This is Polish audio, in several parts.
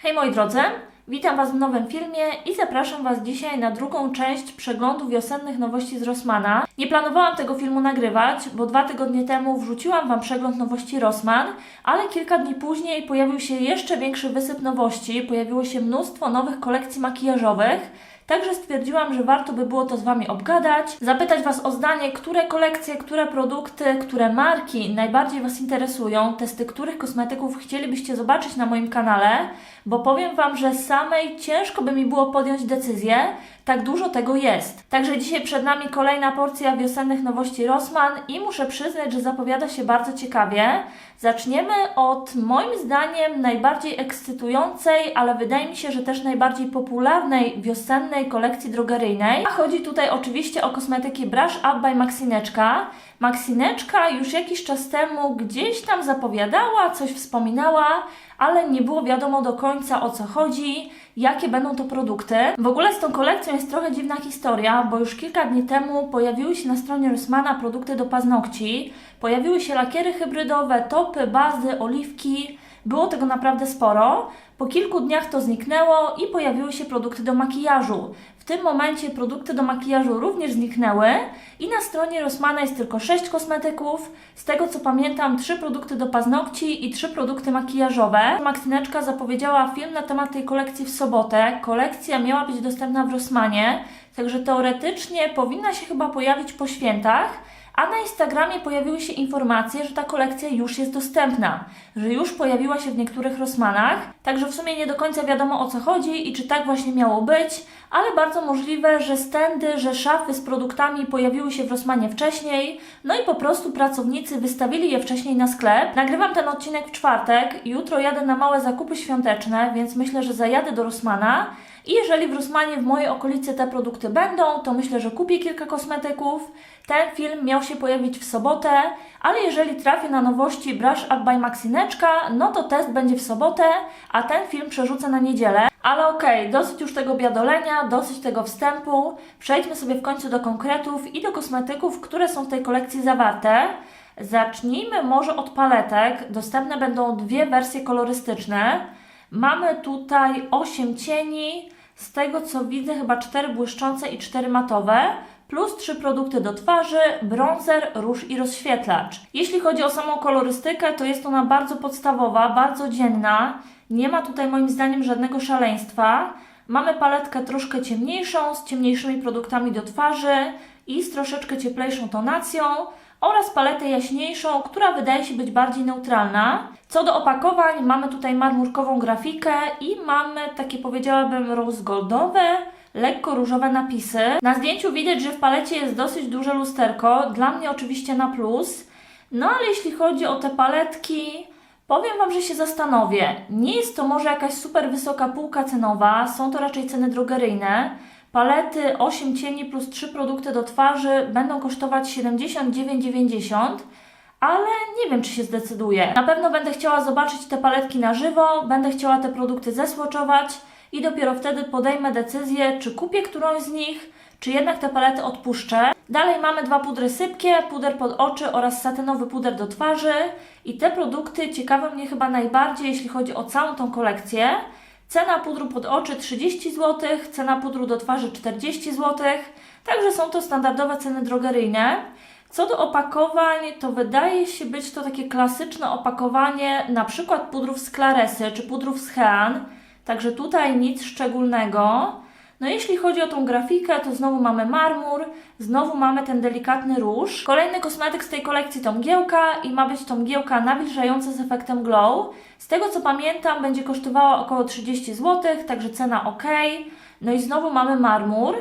Hej moi drodzy, witam Was w nowym filmie i zapraszam Was dzisiaj na drugą część przeglądu wiosennych nowości z Rossmana. Nie planowałam tego filmu nagrywać, bo dwa tygodnie temu wrzuciłam Wam przegląd nowości Rossman, ale kilka dni później pojawił się jeszcze większy wysyp nowości, pojawiło się mnóstwo nowych kolekcji makijażowych. Także stwierdziłam, że warto by było to z Wami obgadać, zapytać Was o zdanie, które kolekcje, które produkty, które marki najbardziej Was interesują, testy których kosmetyków chcielibyście zobaczyć na moim kanale, bo powiem Wam, że samej ciężko by mi było podjąć decyzję, tak dużo tego jest. Także dzisiaj przed nami kolejna porcja wiosennych nowości Rossmann i muszę przyznać, że zapowiada się bardzo ciekawie. Zaczniemy od moim zdaniem najbardziej ekscytującej, ale wydaje mi się, że też najbardziej popularnej wiosennej kolekcji drogeryjnej. A chodzi tutaj oczywiście o kosmetyki Brush Up by Maxineczka. Maxineczka już jakiś czas temu gdzieś tam zapowiadała, coś wspominała, ale nie było wiadomo do końca o co chodzi, jakie będą to produkty. W ogóle z tą kolekcją jest trochę dziwna historia, bo już kilka dni temu pojawiły się na stronie Rossmana produkty do paznokci, pojawiły się lakiery hybrydowe, topy, bazy, oliwki. Było tego naprawdę sporo. Po kilku dniach to zniknęło i pojawiły się produkty do makijażu. W tym momencie produkty do makijażu również zniknęły i na stronie Rossmana jest tylko 6 kosmetyków. Z tego co pamiętam, 3 produkty do paznokci i 3 produkty makijażowe. Maxineczka zapowiedziała film na temat tej kolekcji w sobotę. Kolekcja miała być dostępna w Rossmanie, także teoretycznie powinna się chyba pojawić po świętach. A na Instagramie pojawiły się informacje, że ta kolekcja już jest dostępna, że już pojawiła się w niektórych Rossmanach, także w sumie nie do końca wiadomo o co chodzi i czy tak właśnie miało być, ale bardzo możliwe, że stędy, że szafy z produktami pojawiły się w Rossmanie wcześniej, no i po prostu pracownicy wystawili je wcześniej na sklep. Nagrywam ten odcinek w czwartek, jutro jadę na małe zakupy świąteczne, więc myślę, że zajadę do Rossmana. I jeżeli w Rossmanie w mojej okolicy te produkty będą, to myślę, że kupię kilka kosmetyków. Ten film miał się pojawić w sobotę, ale jeżeli trafię na nowości Brush Up by Maxineczka, no to test będzie w sobotę, a ten film przerzucę na niedzielę. Ale okej, dosyć już tego biadolenia, dosyć tego wstępu. Przejdźmy sobie w końcu do konkretów i do kosmetyków, które są w tej kolekcji zawarte. Zacznijmy może od paletek. Dostępne będą dwie wersje kolorystyczne. Mamy tutaj 8 cieni, z tego co widzę chyba 4 błyszczące i 4 matowe, plus 3 produkty do twarzy, bronzer, róż i rozświetlacz. Jeśli chodzi o samą kolorystykę, to jest ona bardzo podstawowa, bardzo dzienna. Nie ma tutaj moim zdaniem żadnego szaleństwa. Mamy paletkę troszkę ciemniejszą, z ciemniejszymi produktami do twarzy i z troszeczkę cieplejszą tonacją oraz paletę jaśniejszą, która wydaje się być bardziej neutralna. Co do opakowań, mamy tutaj marmurkową grafikę i mamy takie powiedziałabym rose goldowe, lekko różowe napisy. Na zdjęciu widać, że w palecie jest dosyć duże lusterko, dla mnie oczywiście na plus. No ale jeśli chodzi o te paletki, powiem Wam, że się zastanowię. Nie jest to może jakaś super wysoka półka cenowa, są to raczej ceny drogeryjne. Palety 8 cieni plus 3 produkty do twarzy będą kosztować 79,90 ale nie wiem, czy się zdecyduję. Na pewno będę chciała zobaczyć te paletki na żywo, będę chciała te produkty zesłoczować i dopiero wtedy podejmę decyzję, czy kupię którąś z nich, czy jednak te palety odpuszczę. Dalej mamy dwa pudry sypkie, puder pod oczy oraz satynowy puder do twarzy i te produkty ciekawią mnie chyba najbardziej, jeśli chodzi o całą tą kolekcję. Cena pudru pod oczy 30 zł, cena pudru do twarzy 40 zł, także są to standardowe ceny drogeryjne. Co do opakowań, to wydaje się być to takie klasyczne opakowanie na przykład pudrów z Claresy czy pudrów z Hean, także tutaj nic szczególnego. No jeśli chodzi o tą grafikę, to znowu mamy marmur, znowu mamy ten delikatny róż. Kolejny kosmetyk z tej kolekcji to mgiełka i ma być to mgiełka nawilżająca z efektem glow. Z tego co pamiętam będzie kosztowała około 30 zł, także cena ok. No i znowu mamy marmur.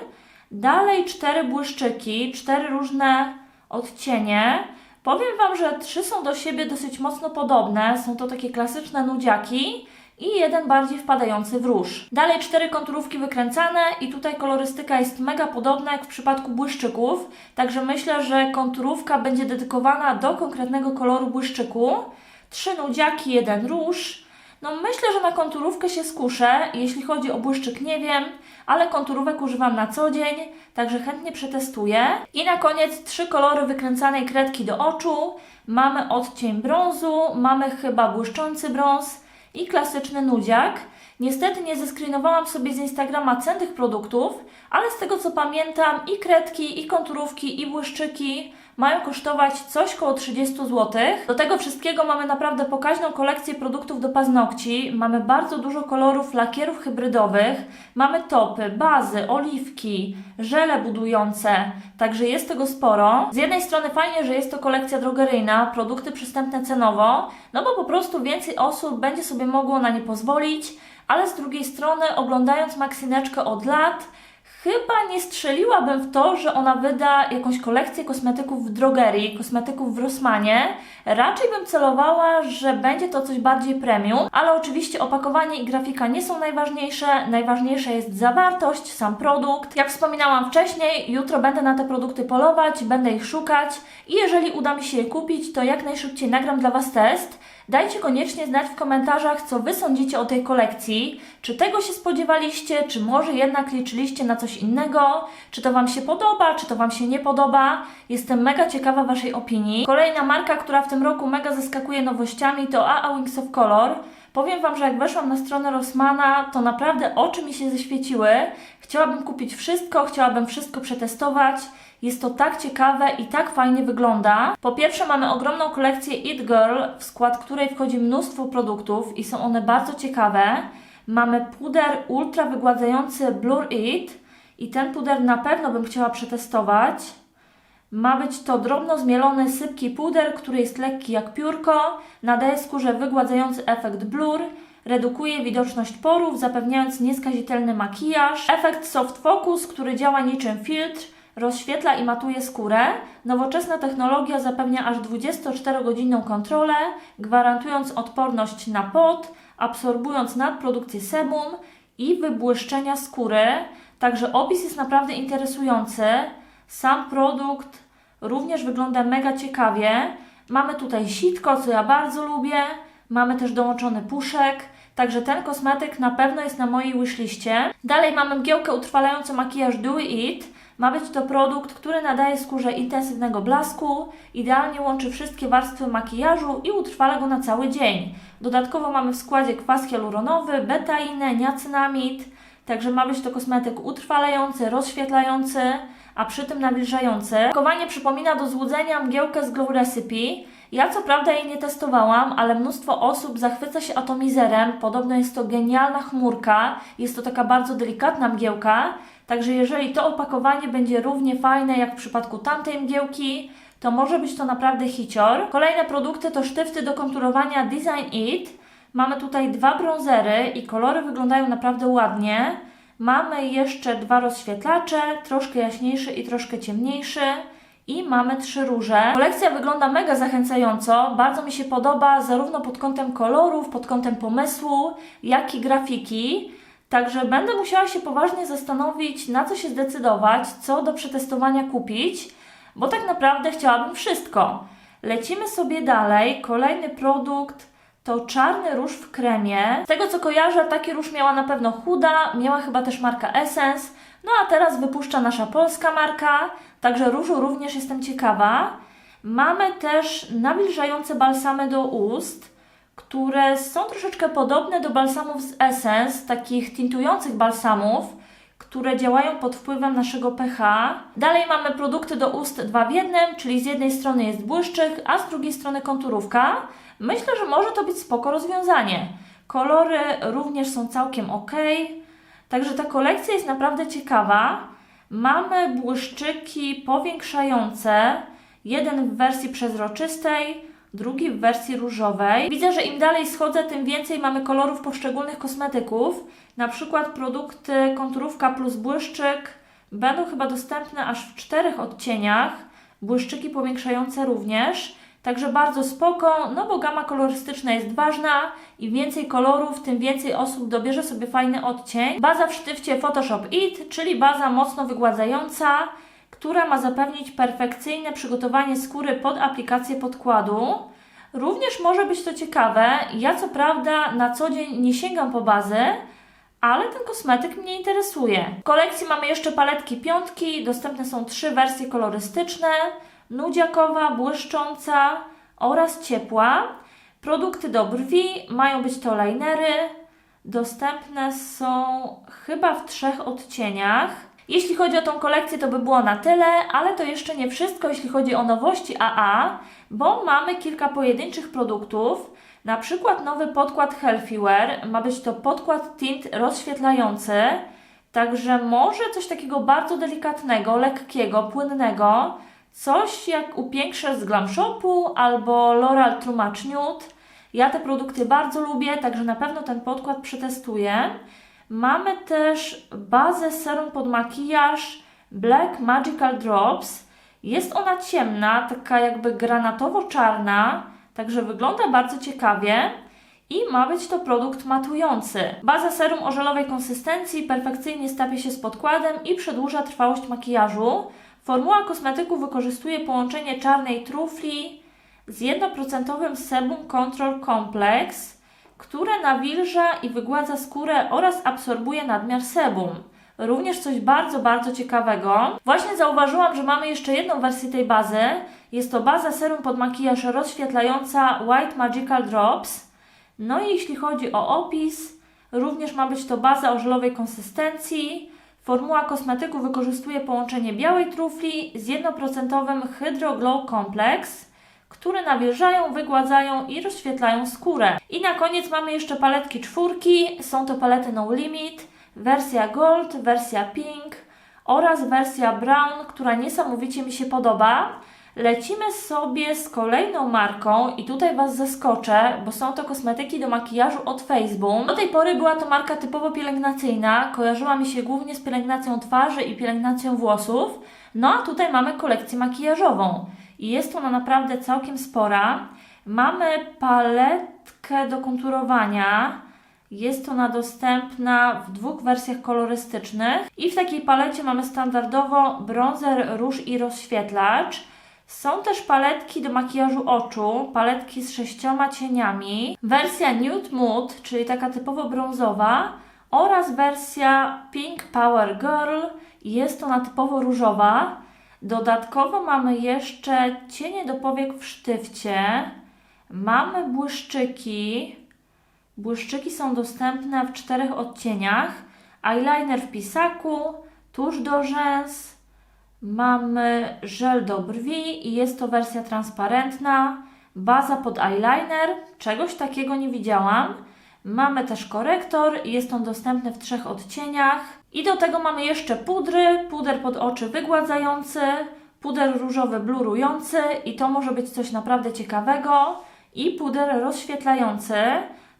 Dalej cztery błyszczyki, cztery różne odcienie. Powiem Wam, że trzy są do siebie dosyć mocno podobne. Są to takie klasyczne nudziaki i jeden bardziej wpadający w róż. Dalej cztery konturówki wykręcane i tutaj kolorystyka jest mega podobna jak w przypadku błyszczyków, także myślę, że konturówka będzie dedykowana do konkretnego koloru błyszczyku. Trzy nudziaki, jeden róż. No myślę, że na konturówkę się skuszę. Jeśli chodzi o błyszczyk nie wiem, ale konturówek używam na co dzień, także chętnie przetestuję. I na koniec trzy kolory wykręcanej kredki do oczu. Mamy odcień brązu, mamy chyba błyszczący brąz i klasyczny nudziak. Niestety nie zeskrinowałam sobie z Instagrama cen tych produktów, ale z tego co pamiętam i kredki, i konturówki, i błyszczyki mają kosztować coś koło 30 zł. Do tego wszystkiego mamy naprawdę pokaźną kolekcję produktów do paznokci. Mamy bardzo dużo kolorów lakierów hybrydowych. Mamy topy, bazy, oliwki, żele budujące, także jest tego sporo. Z jednej strony fajnie, że jest to kolekcja drogeryjna, produkty przystępne cenowo, no bo po prostu więcej osób będzie sobie mogło na nie pozwolić, ale z drugiej strony oglądając Maksyneczkę od lat, Chyba nie strzeliłabym w to, że ona wyda jakąś kolekcję kosmetyków w drogerii, kosmetyków w Rossmanie. Raczej bym celowała, że będzie to coś bardziej premium, ale oczywiście opakowanie i grafika nie są najważniejsze. Najważniejsza jest zawartość, sam produkt. Jak wspominałam wcześniej, jutro będę na te produkty polować, będę ich szukać i jeżeli uda mi się je kupić, to jak najszybciej nagram dla Was test. Dajcie koniecznie znać w komentarzach, co Wy sądzicie o tej kolekcji. Czy tego się spodziewaliście, czy może jednak liczyliście na coś innego? Czy to Wam się podoba, czy to Wam się nie podoba? Jestem mega ciekawa Waszej opinii. Kolejna marka, która w tym roku mega zaskakuje nowościami to AA Wings of Color. Powiem Wam, że jak weszłam na stronę Rossmana, to naprawdę oczy mi się zaświeciły. Chciałabym kupić wszystko, chciałabym wszystko przetestować. Jest to tak ciekawe i tak fajnie wygląda. Po pierwsze mamy ogromną kolekcję It Girl, w skład której wchodzi mnóstwo produktów i są one bardzo ciekawe. Mamy puder ultra wygładzający Blur It i ten puder na pewno bym chciała przetestować. Ma być to drobno zmielony, sypki puder, który jest lekki jak piórko, nadaje skórze wygładzający efekt blur, redukuje widoczność porów, zapewniając nieskazitelny makijaż. Efekt soft focus, który działa niczym filtr, rozświetla i matuje skórę. Nowoczesna technologia zapewnia aż 24-godzinną kontrolę, gwarantując odporność na pot, absorbując nadprodukcję sebum i wybłyszczenia skóry. Także opis jest naprawdę interesujący. Sam produkt również wygląda mega ciekawie. Mamy tutaj sitko, co ja bardzo lubię. Mamy też dołączony puszek. Także ten kosmetyk na pewno jest na mojej wishliście. Dalej mamy mgiełkę utrwalającą makijaż Do It. Ma być to produkt, który nadaje skórze intensywnego blasku, idealnie łączy wszystkie warstwy makijażu i utrwala go na cały dzień. Dodatkowo mamy w składzie kwas hialuronowy, betainę, niacynamid, także ma być to kosmetyk utrwalający, rozświetlający, a przy tym nawilżający. Pakowanie przypomina do złudzenia mgiełkę z Glow Recipe. Ja co prawda jej nie testowałam, ale mnóstwo osób zachwyca się atomizerem. Podobno jest to genialna chmurka. Jest to taka bardzo delikatna mgiełka. Także jeżeli to opakowanie będzie równie fajne jak w przypadku tamtej mgiełki, to może być to naprawdę hicior. Kolejne produkty to sztyfty do konturowania Design It. Mamy tutaj dwa bronzery i kolory wyglądają naprawdę ładnie. Mamy jeszcze dwa rozświetlacze, troszkę jaśniejszy i troszkę ciemniejszy. I mamy trzy róże. Kolekcja wygląda mega zachęcająco. Bardzo mi się podoba zarówno pod kątem kolorów, pod kątem pomysłu, jak i grafiki. Także będę musiała się poważnie zastanowić, na co się zdecydować, co do przetestowania kupić, bo tak naprawdę chciałabym wszystko. Lecimy sobie dalej. Kolejny produkt to czarny róż w kremie. Z tego co kojarzę, taki róż miała na pewno Huda, miała chyba też marka Essence. No a teraz wypuszcza nasza polska marka, także różu również jestem ciekawa. Mamy też nawilżające balsamy do ust które są troszeczkę podobne do balsamów z Essence, takich tintujących balsamów, które działają pod wpływem naszego pH. Dalej mamy produkty do ust dwa w jednym, czyli z jednej strony jest błyszczyk, a z drugiej strony konturówka. Myślę, że może to być spoko rozwiązanie. Kolory również są całkiem ok. Także ta kolekcja jest naprawdę ciekawa. Mamy błyszczyki powiększające, jeden w wersji przezroczystej, drugi w wersji różowej. Widzę, że im dalej schodzę, tym więcej mamy kolorów poszczególnych kosmetyków. Na przykład produkty konturówka plus błyszczyk będą chyba dostępne aż w czterech odcieniach. Błyszczyki powiększające również. Także bardzo spoko, no bo gama kolorystyczna jest ważna i więcej kolorów, tym więcej osób dobierze sobie fajny odcień. Baza w sztywcie Photoshop It, czyli baza mocno wygładzająca, która ma zapewnić perfekcyjne przygotowanie skóry pod aplikację podkładu. Również może być to ciekawe. Ja co prawda na co dzień nie sięgam po bazy, ale ten kosmetyk mnie interesuje. W kolekcji mamy jeszcze paletki piątki, dostępne są trzy wersje kolorystyczne, nudziakowa, błyszcząca oraz ciepła. Produkty do brwi, mają być to linery, Dostępne są chyba w trzech odcieniach. Jeśli chodzi o tą kolekcję, to by było na tyle, ale to jeszcze nie wszystko, jeśli chodzi o nowości AA, bo mamy kilka pojedynczych produktów. Na przykład nowy podkład Healthy Wear. Ma być to podkład tint rozświetlający. Także może coś takiego bardzo delikatnego, lekkiego, płynnego. Coś jak u Piększe z Glam Shopu albo L'Oreal True Nude. Ja te produkty bardzo lubię, także na pewno ten podkład przetestuję. Mamy też bazę serum pod makijaż Black Magical Drops. Jest ona ciemna, taka jakby granatowo-czarna, także wygląda bardzo ciekawie. I ma być to produkt matujący. Baza serum o żelowej konsystencji perfekcyjnie stapie się z podkładem i przedłuża trwałość makijażu. Formuła kosmetyku wykorzystuje połączenie czarnej trufli z 1% sebum Control Complex, które nawilża i wygładza skórę oraz absorbuje nadmiar sebum. Również coś bardzo, bardzo ciekawego. Właśnie zauważyłam, że mamy jeszcze jedną wersję tej bazy. Jest to baza serum pod makijaż rozświetlająca White Magical Drops. No i jeśli chodzi o opis, również ma być to baza o żelowej konsystencji. Formuła kosmetyku wykorzystuje połączenie białej trufli z 1% Hydro Glow Complex, które nawilżają, wygładzają i rozświetlają skórę. I na koniec mamy jeszcze paletki czwórki. Są to palety No Limit, wersja Gold, wersja Pink oraz wersja Brown, która niesamowicie mi się podoba. Lecimy sobie z kolejną marką i tutaj Was zaskoczę, bo są to kosmetyki do makijażu od Facebook. Do tej pory była to marka typowo pielęgnacyjna, kojarzyła mi się głównie z pielęgnacją twarzy i pielęgnacją włosów. No a tutaj mamy kolekcję makijażową i jest ona naprawdę całkiem spora. Mamy paletkę do konturowania. Jest ona dostępna w dwóch wersjach kolorystycznych i w takiej palecie mamy standardowo bronzer, róż i rozświetlacz. Są też paletki do makijażu oczu, paletki z sześcioma cieniami, wersja Nude Mood, czyli taka typowo brązowa oraz wersja Pink Power Girl, jest ona typowo różowa. Dodatkowo mamy jeszcze cienie do powiek w sztywcie, mamy błyszczyki, błyszczyki są dostępne w czterech odcieniach, eyeliner w pisaku, tusz do rzęs, Mamy żel do brwi i jest to wersja transparentna, baza pod eyeliner, czegoś takiego nie widziałam. Mamy też korektor jest on dostępny w trzech odcieniach. I do tego mamy jeszcze pudry, puder pod oczy wygładzający, puder różowy blurujący i to może być coś naprawdę ciekawego i puder rozświetlający.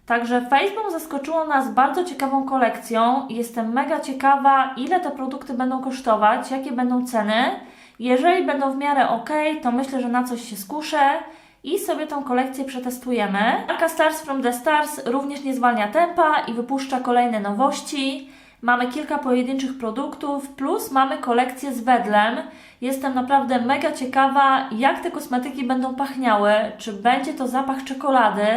Także Facebook zaskoczyło nas bardzo ciekawą kolekcją jestem mega ciekawa, ile te produkty będą kosztować, jakie będą ceny. Jeżeli będą w miarę ok, to myślę, że na coś się skuszę i sobie tą kolekcję przetestujemy. Marka Stars from the Stars również nie zwalnia tempa i wypuszcza kolejne nowości. Mamy kilka pojedynczych produktów, plus mamy kolekcję z wedlem. Jestem naprawdę mega ciekawa, jak te kosmetyki będą pachniały. Czy będzie to zapach czekolady,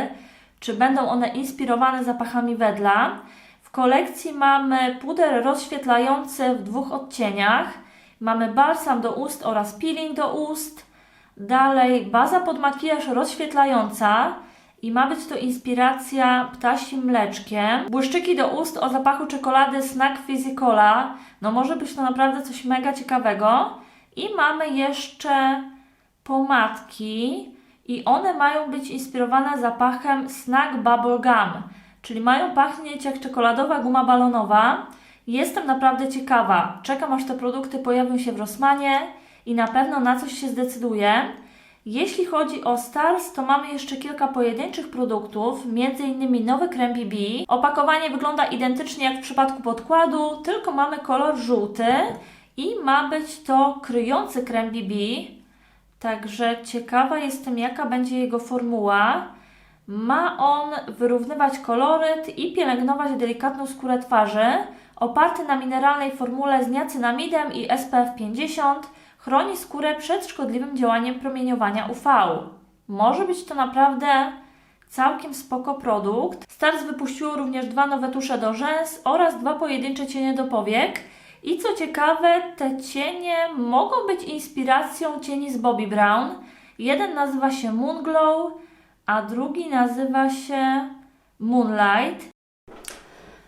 czy będą one inspirowane zapachami wedla. W kolekcji mamy puder rozświetlający w dwóch odcieniach. Mamy balsam do ust oraz peeling do ust. Dalej baza pod makijaż rozświetlająca i ma być to inspiracja ptasim mleczkiem. Błyszczyki do ust o zapachu czekolady Snack Physicola. No może być to naprawdę coś mega ciekawego. I mamy jeszcze pomadki i one mają być inspirowane zapachem Snack Bubble Gum, czyli mają pachnieć jak czekoladowa guma balonowa. Jestem naprawdę ciekawa. Czekam aż te produkty pojawią się w Rossmanie i na pewno na coś się zdecyduję. Jeśli chodzi o Stars, to mamy jeszcze kilka pojedynczych produktów, m.in. nowy krem BB. Opakowanie wygląda identycznie jak w przypadku podkładu, tylko mamy kolor żółty i ma być to kryjący krem BB. Także ciekawa jestem, jaka będzie jego formuła. Ma on wyrównywać koloryt i pielęgnować delikatną skórę twarzy. Oparty na mineralnej formule z niacinamidem i SPF 50, chroni skórę przed szkodliwym działaniem promieniowania UV. Może być to naprawdę całkiem spoko produkt. Stars wypuściło również dwa nowe tusze do rzęs oraz dwa pojedyncze cienie do powiek. I co ciekawe, te cienie mogą być inspiracją cieni z Bobbi Brown. Jeden nazywa się Moonglow, a drugi nazywa się Moonlight.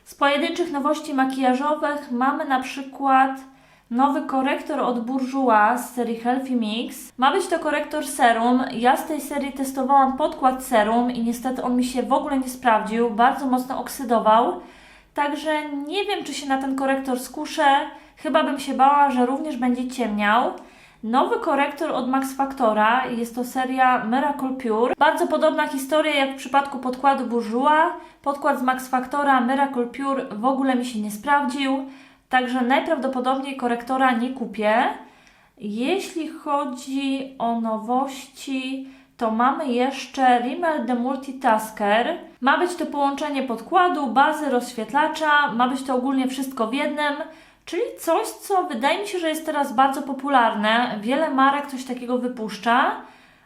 Z pojedynczych nowości makijażowych mamy na przykład nowy korektor od Bourjois z serii Healthy Mix. Ma być to korektor serum. Ja z tej serii testowałam podkład serum i niestety on mi się w ogóle nie sprawdził. Bardzo mocno oksydował. Także nie wiem, czy się na ten korektor skuszę. Chyba bym się bała, że również będzie ciemniał. Nowy korektor od Max Factora, jest to seria Miracle Pure. Bardzo podobna historia jak w przypadku podkładu Bourjois. Podkład z Max Factora Miracle Pure w ogóle mi się nie sprawdził, także najprawdopodobniej korektora nie kupię. Jeśli chodzi o nowości, to mamy jeszcze Rimmel The Multitasker. Ma być to połączenie podkładu, bazy, rozświetlacza, ma być to ogólnie wszystko w jednym. Czyli coś, co wydaje mi się, że jest teraz bardzo popularne. Wiele marek coś takiego wypuszcza,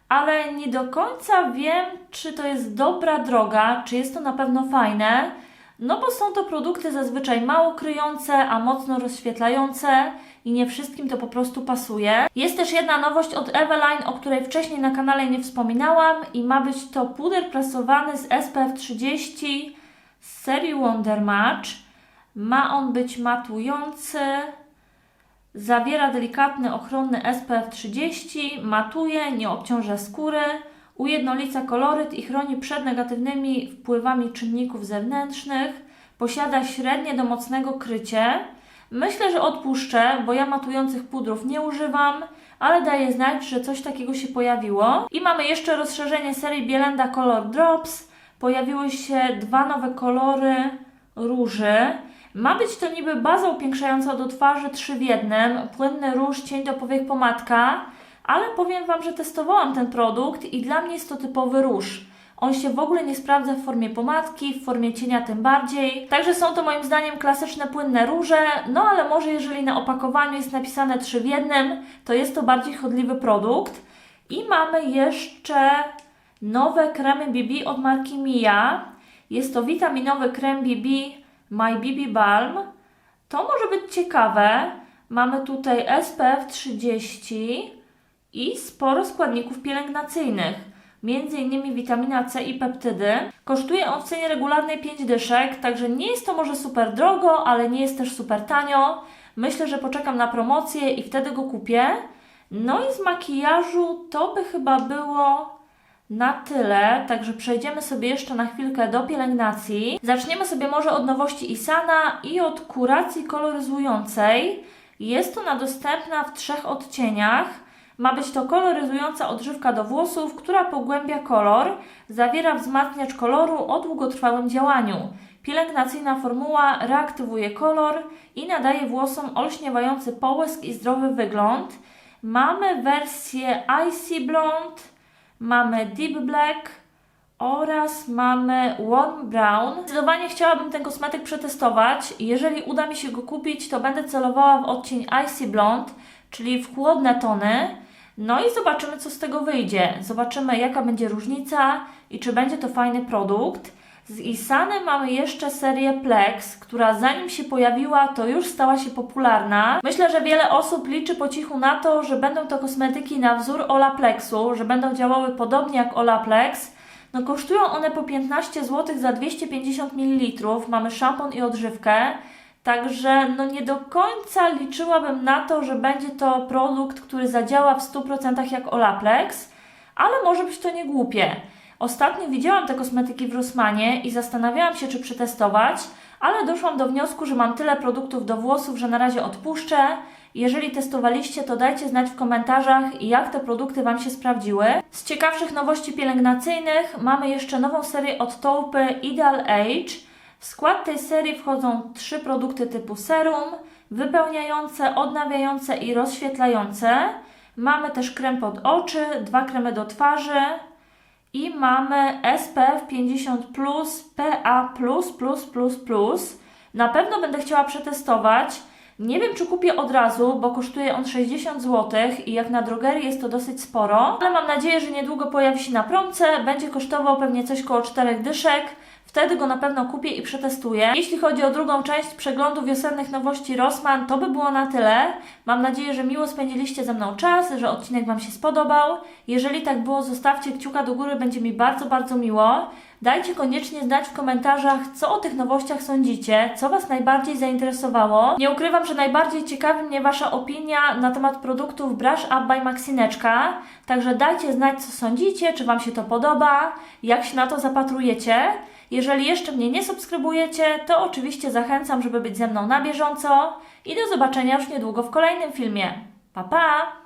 ale nie do końca wiem, czy to jest dobra droga, czy jest to na pewno fajne. No bo są to produkty zazwyczaj mało kryjące, a mocno rozświetlające i nie wszystkim to po prostu pasuje. Jest też jedna nowość od Eveline, o której wcześniej na kanale nie wspominałam i ma być to puder prasowany z SPF 30 z serii Wonder Match. Ma on być matujący, zawiera delikatny ochronny SPF 30, matuje, nie obciąża skóry, ujednolica koloryt i chroni przed negatywnymi wpływami czynników zewnętrznych, posiada średnie do mocnego krycie. Myślę, że odpuszczę, bo ja matujących pudrów nie używam, ale daję znać, że coś takiego się pojawiło. I mamy jeszcze rozszerzenie serii Bielenda Color Drops. Pojawiły się dwa nowe kolory róży. Ma być to niby baza upiększająca do twarzy 3 w jednym, płynny róż, cień do powiek, pomadka, ale powiem Wam, że testowałam ten produkt i dla mnie jest to typowy róż. On się w ogóle nie sprawdza w formie pomadki, w formie cienia tym bardziej. Także są to moim zdaniem klasyczne płynne róże, no ale może jeżeli na opakowaniu jest napisane 3 w jednym, to jest to bardziej chodliwy produkt. I mamy jeszcze nowe kremy BB od marki Mia. Jest to witaminowy krem BB My BB Balm. To może być ciekawe. Mamy tutaj SPF 30 i sporo składników pielęgnacyjnych, m.in. witamina C i peptydy. Kosztuje on w cenie regularnej 5 dyszek, także nie jest to może super drogo, ale nie jest też super tanio. Myślę, że poczekam na promocję i wtedy go kupię. No i z makijażu to by chyba było na tyle, także przejdziemy sobie jeszcze na chwilkę do pielęgnacji. Zaczniemy sobie może od nowości Isana i od kuracji koloryzującej. Jest ona dostępna w trzech odcieniach. Ma być to koloryzująca odżywka do włosów, która pogłębia kolor, zawiera wzmacniacz koloru o długotrwałym działaniu. Pielęgnacyjna formuła reaktywuje kolor i nadaje włosom olśniewający połysk i zdrowy wygląd. Mamy wersję Icy Blonde, mamy Deep Black oraz mamy Warm Brown. Zdecydowanie chciałabym ten kosmetyk przetestować. Jeżeli uda mi się go kupić, to będę celowała w odcień Icy Blonde, czyli w chłodne tony. No i zobaczymy, co z tego wyjdzie. Zobaczymy, jaka będzie różnica i czy będzie to fajny produkt. Z Isany mamy jeszcze serię Plex, która zanim się pojawiła, to już stała się popularna. Myślę, że wiele osób liczy po cichu na to, że będą to kosmetyki na wzór Olaplexu, że będą działały podobnie jak Olaplex. No kosztują one po 15 zł za 250 ml. Mamy szampon i odżywkę. Także no nie do końca liczyłabym na to, że będzie to produkt, który zadziała w 100% jak Olaplex, ale może być to nie głupie. Ostatnio widziałam te kosmetyki w Rossmanie i zastanawiałam się, czy przetestować, ale doszłam do wniosku, że mam tyle produktów do włosów, że na razie odpuszczę. Jeżeli testowaliście, to dajcie znać w komentarzach, jak te produkty Wam się sprawdziły. Z ciekawszych nowości pielęgnacyjnych mamy jeszcze nową serię od Taupy Ideal Age. W skład tej serii wchodzą trzy produkty typu serum, wypełniające, odnawiające i rozświetlające. Mamy też krem pod oczy, dwa kremy do twarzy, i mamy SPF 50 PA. Na pewno będę chciała przetestować. Nie wiem, czy kupię od razu, bo kosztuje on 60 zł i jak na drogerii jest to dosyć sporo, ale mam nadzieję, że niedługo pojawi się na promce. Będzie kosztował pewnie coś koło 4 dyszek. Wtedy go na pewno kupię i przetestuję. Jeśli chodzi o drugą część przeglądu wiosennych nowości Rossmann, to by było na tyle. Mam nadzieję, że miło spędziliście ze mną czas, że odcinek Wam się spodobał. Jeżeli tak było, zostawcie kciuka do góry, będzie mi bardzo, bardzo miło. Dajcie koniecznie znać w komentarzach, co o tych nowościach sądzicie, co Was najbardziej zainteresowało. Nie ukrywam, że najbardziej ciekawi mnie Wasza opinia na temat produktów Brush Up by Maxineczka, także dajcie znać, co sądzicie, czy Wam się to podoba, jak się na to zapatrujecie. Jeżeli jeszcze mnie nie subskrybujecie, to oczywiście zachęcam, żeby być ze mną na bieżąco i do zobaczenia już niedługo w kolejnym filmie. Pa pa!